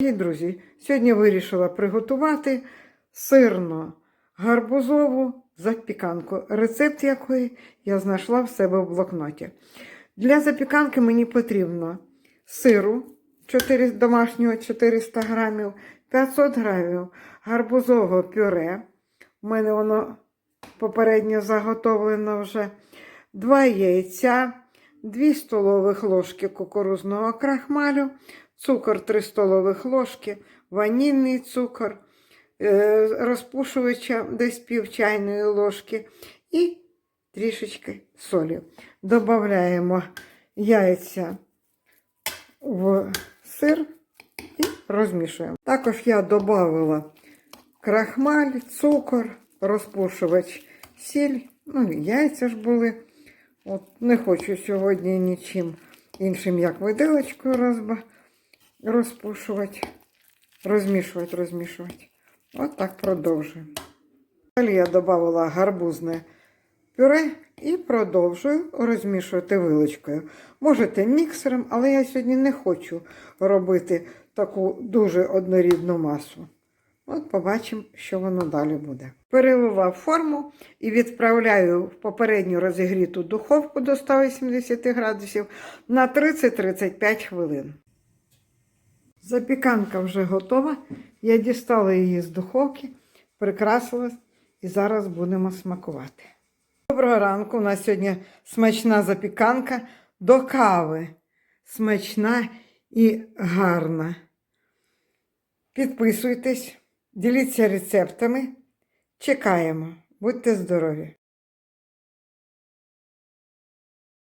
Дорогі друзі, сьогодні вирішила приготувати сирно гарбузову запіканку, рецепт якої я знайшла в себе в блокноті. Для запіканки мені потрібно сиру 4, домашнього 400 грамів, 500 грамів гарбузового пюре. У мене воно попередньо заготовлено вже. 2 яйця, 2 столових ложки кукурузного крахмалю, цукор 3 столових ложки, ванільний цукор, е, розпушувача десь пів чайної ложки і трішечки солі. Додаємо яйця в сир і розмішуємо. Також я додала крахмаль, цукор, розпушувач, сіль, ну і яйця ж були. От не хочу сьогодні нічим іншим, як виделочкою розба, розпушувати, розмішувати, розмішувати. От так продовжуємо. Далі я додала гарбузне пюре і продовжую розмішувати вилочкою. Можете міксером, але я сьогодні не хочу робити таку дуже однорідну масу. От побачимо, що воно далі буде. Перелила форму і відправляю в попередню розігріту духовку до 180 градусів на 30-35 хвилин. Запіканка вже готова. Я дістала її з духовки, прикрасила і зараз будемо смакувати. Доброго ранку! У нас сьогодні смачна запіканка до кави. Смачна і гарна. Підписуйтесь, діліться рецептами. Чекаємо. Будьте здорові!